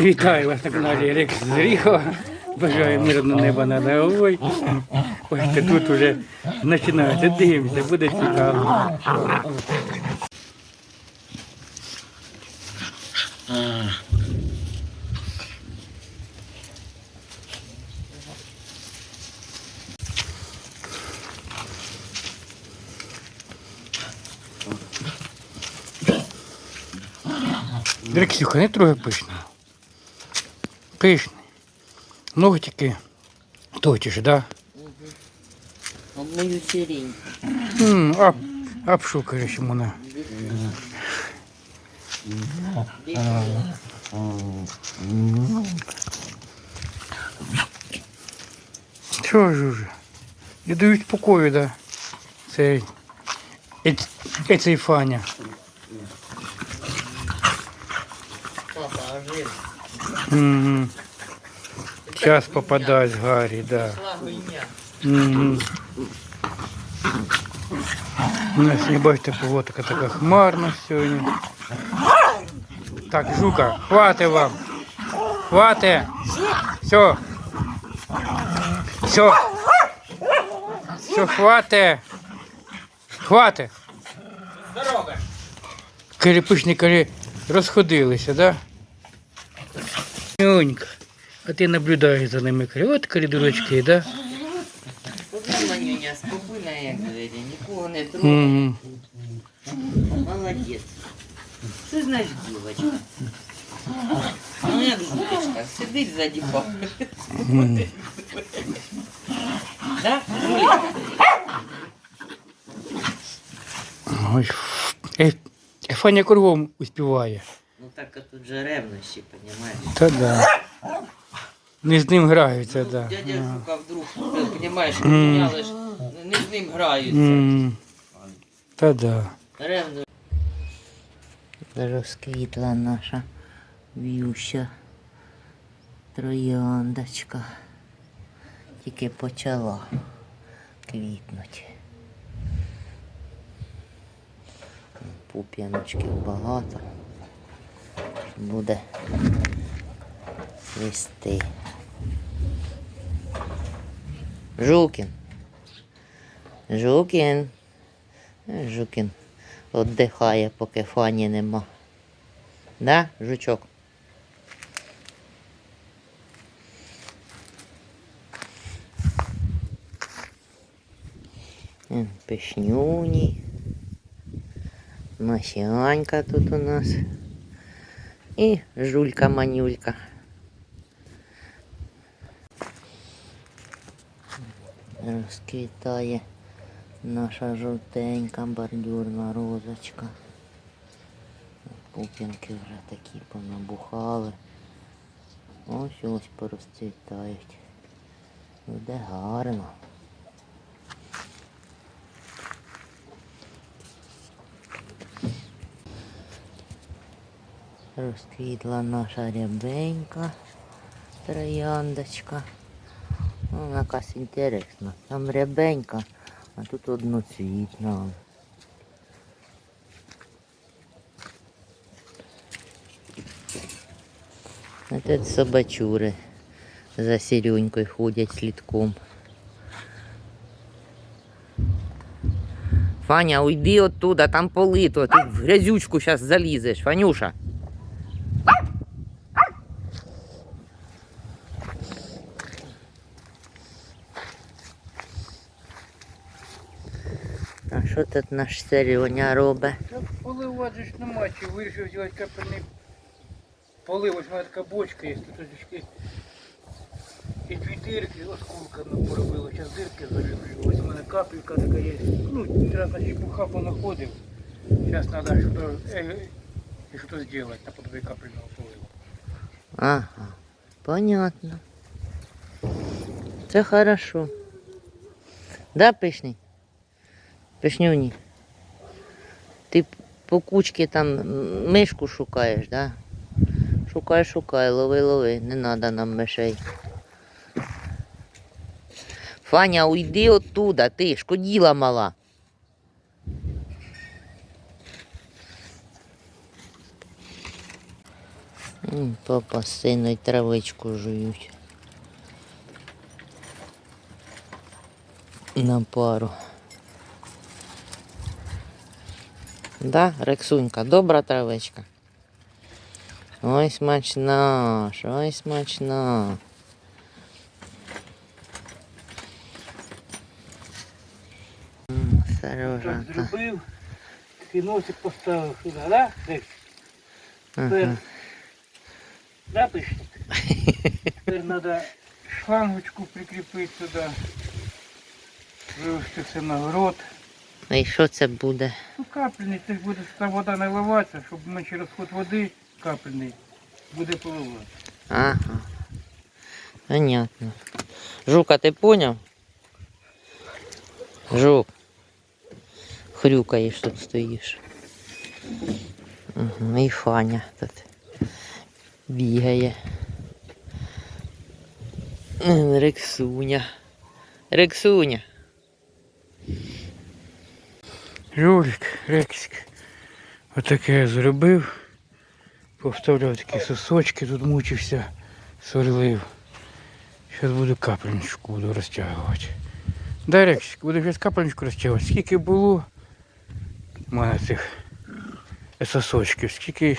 Вітаю вас на каналі Рекс Зріхова. Бажаю мирного неба над головою. Та тут вже починається. Дивимося, буде цікаво. Рексюха, не трогай пишно. Пишний. Ногтики точиш, да? Об мою сирень. М, ап, обшукаєш йому на. Що ж уже? Не дають спокою, да? Це, це, це цей Фаня. Папа, а жив. Угу. Сейчас попадасть Гаррі, да. Угу. У нас, не бачите, погода така хмарна сьогодні. Так, жука, хватить вам. Хватить. Все. Все. Все, хватить. Хватить. Дорога. Керепишники розходилися, да? Нюнька. А ти наблюдаєш за ними. Каже, От коридорочки, да? Куди манюня спокійна, як двері, нікого не трогає. Угу. Молодець. Що значить дівочка? Ну як жуточка, сидить ззаді папи. Да? Жуліка? Ой, е, е, Фаня кругом успіває. Ну так а тут же ревнощі, понімаєш? Та да. Не з ним граються, да. Дядя Жука вдруг, ти понімаєш, поміняли ж, не з ним граються. М, Та да. Ревно. Розквітла наша в'юща трояндочка. Тільки почала квітнути. Пуп'яночків багато. Буде цвісти. Жукін. Жукін. Жукін віддихає, поки фані нема. Да, жучок? Пишнюні. Масянька тут у нас. І жулька-манюлька. Розквітає наша жовтенька бордюрна розочка. Пупінки вже такі понабухали. Ось ось порозцвітають. Буде гарно. Розквітла наша рябенька, трояндочка. Вона якась інтересна. Там рябенька, а тут одноцвітна. А тут собачури за сірюнькою ходять слідком. Фаня, уйди оттуда, там полито, ти в грязючку зараз залізеш, Фанюша. А що тут наш Сереня робить? Поливати ж нема, чи вирішив зробити капельний полив. Ось така бочка є, тут і дві дирки осколками поробили. Зараз дирки заліжу. Ось у мене капелька така є. Ну, треба чепуха понаходив. Зараз треба щось, е, щось зробити на подобі капельного поливу. Ага, понятно. Це хорошо. Да, пишний? Пишнюні. Ти по кучці там мишку шукаєш, да? Шукай, шукай, лови, лови, не треба нам мишей. Фаня, уйди оттуда, ти шкоділа мала. Папа з синою травичку жують. На пару. Да, Рексунька, добра травичка. Ой, смачна, ой, смачна. М, Так зробив, такий носик поставив сюди, да? Тепер, Ага. да. Тепер треба шлангочку прикріпити сюди. Вивести все на город. І що це буде? Ну, капельний, це ж буде та вода наливатися, щоб менше розход води капельний буде поливати. Ага. Понятно. Жука, ти поняв? Жук. Хрюкаєш тут стоїш. Угу. І Фаня тут бігає. Рексуня. Рексуня. Жулік, рексик. Отаке я зробив. Повставляв такі сосочки, тут мучився, сверлив. Зараз буду капельничку буду розтягувати. Дай рексик, буду зараз капельничку розтягувати. Скільки було в мене цих сосочків, скільки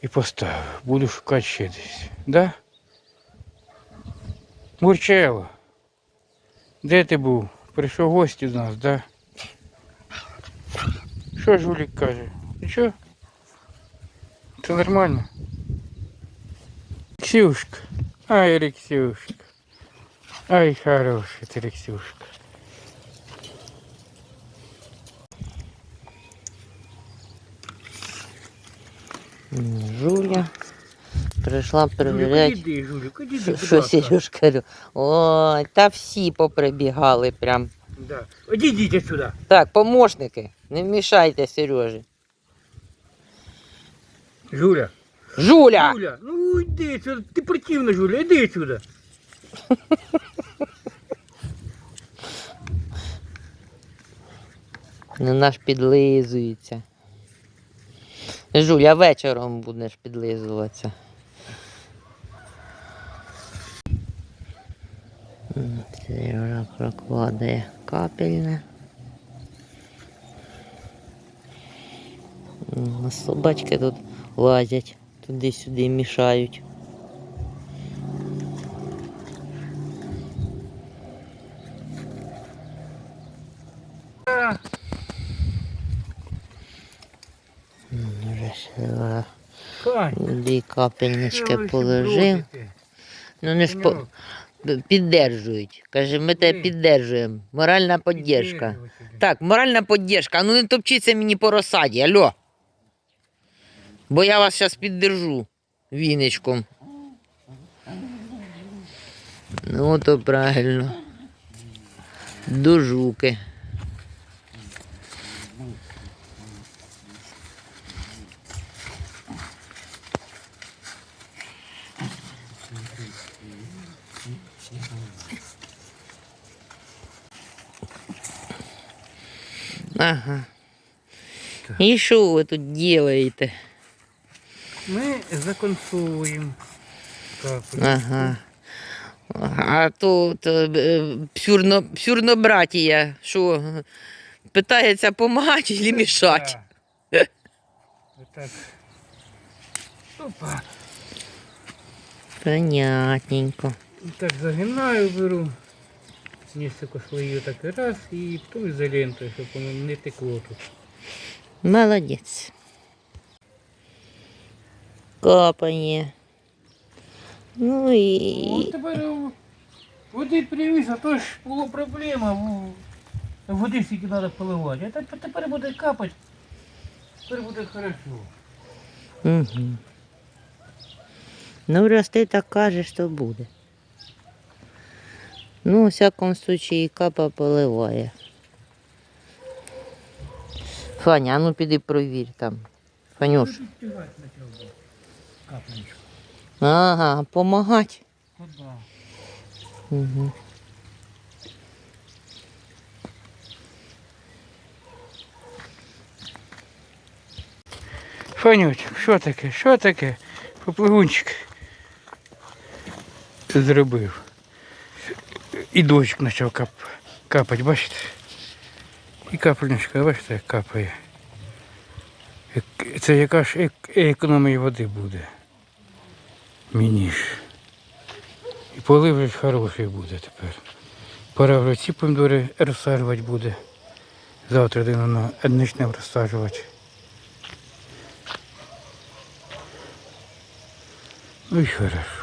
і поставив. Буду шукати ще десь. Да? Мурчело. Де ти був? Прийшов гості до нас, да? Що жулік каже? Нічого? Це нормально? Ксюшка. Ай, Рексюшка. Ай, хорошая ты, Рексюшка. Жуля прийшла перевіряти. Що, Сережка? Ой, та всі поприбігали прям. Да. Ідіть сюди. Так, помощники, не вмішайте Сережі. Жуля. Жуля! Жуля, ну йди сюди. Ти противна, Жуля, іди сюди. Ну наш підлизується. Жуля, вечором будеш підлизуватися. Сережа прокладає капельне. Собачки тут лазять, туди-сюди мішають. Сережа Фань, дві капельнички положив. Ну не ж по... Піддержують. Каже, ми тебе піддержуємо. Моральна піддержка. Так, моральна піддержка. А ну не топчіться мені по розсаді, алло. Бо я вас зараз піддержу віничком. Ну, то правильно. До жуки. Ага. І що ви тут робите? Ми законсовуємо капель. Ага. А то, то е, псюрно, псюрнобратія, що питається допомагати чи мішати? Да. Отак. Опа. Понятненько. Так загинаю, беру. Несколько слоїв так раз і ту ізолентою, щоб воно не текло тут. Молодець. Капає. Ну От і. тепер е, води привіз, а то ж була проблема. Води скільки треба поливати. А тепер, буде капати. Тепер буде хорошо. Угу. Ну, раз ти так кажеш, то буде. Ну, у всякому случаї, капа поливає. Фаня, а ну піди провір там. Фанюш. Капельничку. Ага, помагать. Куди? Угу. Фанючок, що таке? Що таке? Попливунчик зробив. І дощик почав кап... капати, бачите? І капельничка, бачите, як капає. Це яка ж ек- економія води буде. Мені ж. І полив хороший буде тепер. Пора вже ці помідори розсаджувати буде. Завтра дина почнемо розсаджувати. Ну і хорошо.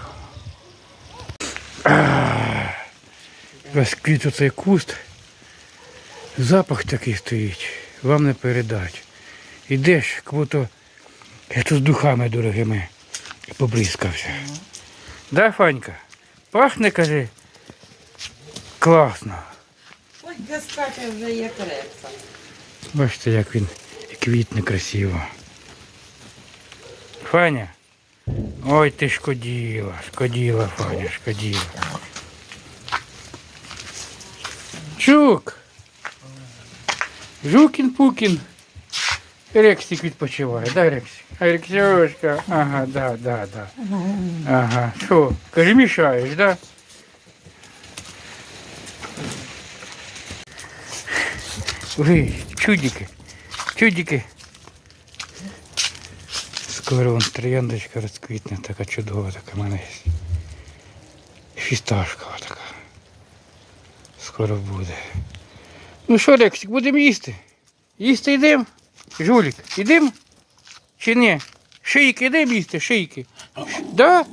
Розквіт цей куст. Запах такий стоїть, вам не передать. Ідеш, як будто я тут з духами дорогими побризкався. Да, Фанька? Пахне, каже, класно. Ой, скаче вже як репса. Бачите, як він квітне красиво. Фаня. Ой, ти шкоділа, шкоділа, Фаня, шкоділа. Жук. Жукін Пукін. Рексик відпочиває, да, Рексик? Рексюшка, ага, да, да, да. Ага, що, каже, мішаєш, да? Ви, чудики, чудики. Скоро вон трояндочка розквітне, така чудова, така мене є. Фісташкова така. Скоро буде. Ну що, Рексик, будемо їсти? Їсти йдемо? Жулік, йдемо? Чи ні? Шийки йдемо їсти, шийки. Да?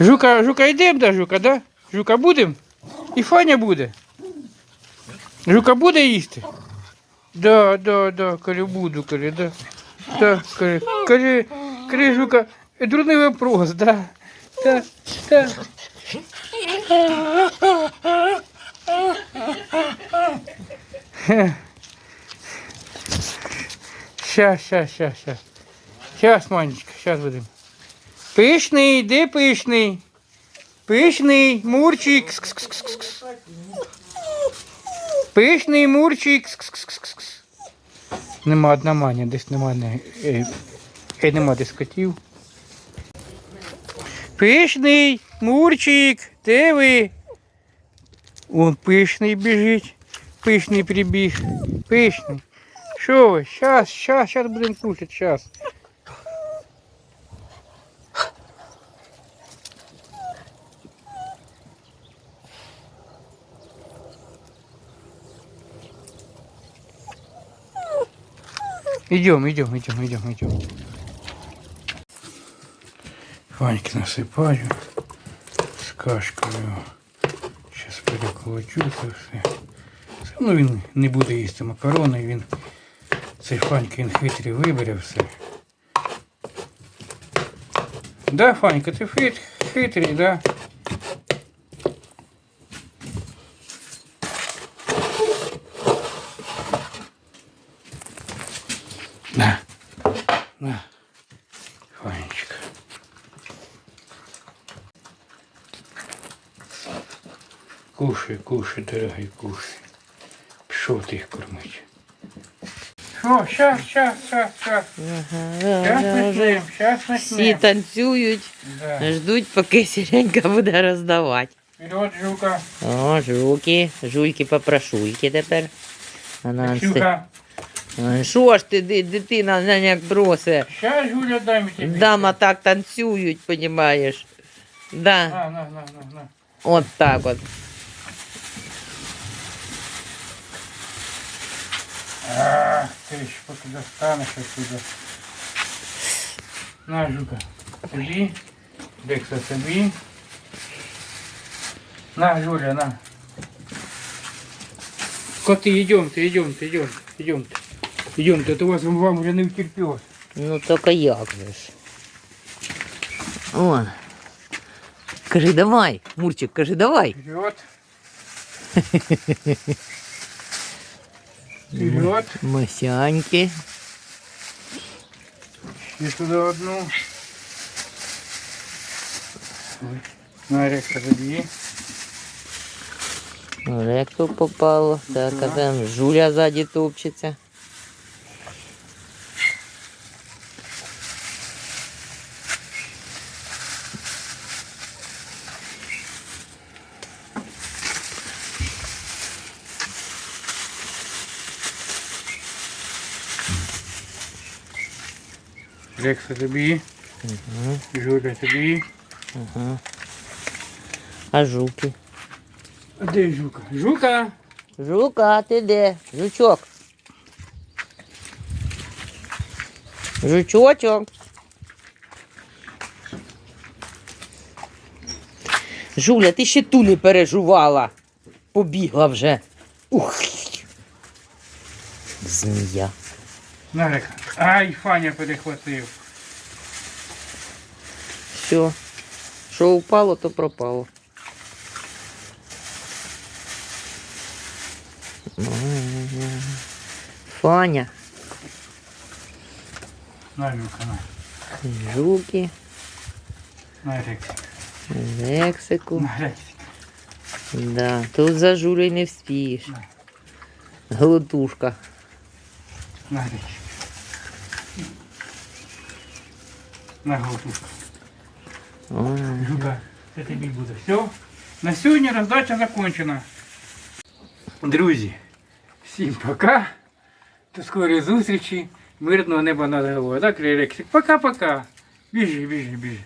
Жука, жука йдемо, да, жука, да? Жука будемо? І Фаня буде. Жука буде їсти? Да, да, да, коли буду, коли, да. Да, коли, коли, коли жука, е, дурний вопрос, да. Да, да. Хе. Щас, щас, щас, щас. Щас, Манечка, щас будемо. Пишний, де пишний? Пишний, мурчик. Кс-кс-кс-кс. Пишний мурчик. Кс-кс-кс-кс. Нема одна маня, десь нема не, е, е, нема десь котів. Пишний мурчик, де ви? Он пишний біжить. Пишний прибіг. Пишний. Що ви? Щас, щас, щас будемо кушати, щас. Идем, идем, идем, идем, идем. Ваньки насыпаю з кашкою. Зараз переколочу це все. Це, Ну він не буде їсти макарони, він цей Фанька він хитрий вибере все. Да, Фанька, ти хит, хитрий, да? На. На. Фанечка. Кушай, кушай, дорогий, кушай. Пішов ти їх кормить. Що, щас, щас, щас, щас. Щас начнем, щас Всі начнем. танцюють, Да. ждуть, поки сіренька буде роздавати. Вперед, жука. О, жуки, жуйки попрошуйки тепер. Ксюха. Ой, Що ж ти, ди- дитина, на як бросе. Щас, Жуля, дай мені тобі. Дама так танцюють, понімаєш. Да, На, на, на, на, на. от так от. Ах, ти ж поки достанеш отсюда. На, жука. Тобі. Декса собі. На, Жуля, на. Коти, идемте, идемте, идемте, идемте. Идемте, это вас вам уже не втерпелось. Ну тільки як же ж. О. Кажи давай, Мурчик, кажи давай. Вперед. Вперед. Масяньки. И туда одну. На ректа забій. Ректор попало. Так, а там Жуля ззаді топчеться. Рекса тобі. Угу. Жуля тобі. Угу. А жуки? А де жука? Жука! Жука, ти де? Жучок. Жучочок. Жуля, ти ще ту не пережувала. Побігла вже. Ух. Змія. На, Река. Ай, Фаня перехватив. Все. Що упало, то пропало. Фаня, На, Люка, на. жуки, На, Рекса. Лексику. На, Рекса. Да, тут за Жулей не вспієш. Голотушка. На, Рекса. На, групу. Жука, це тобі буде. Все. На сьогодні роздача закончена. Друзі, всім пока. До скорої зустрічі. Мирного неба над головою. Так, Ререксик? Пока-пока. Біжи, біжи, біжи.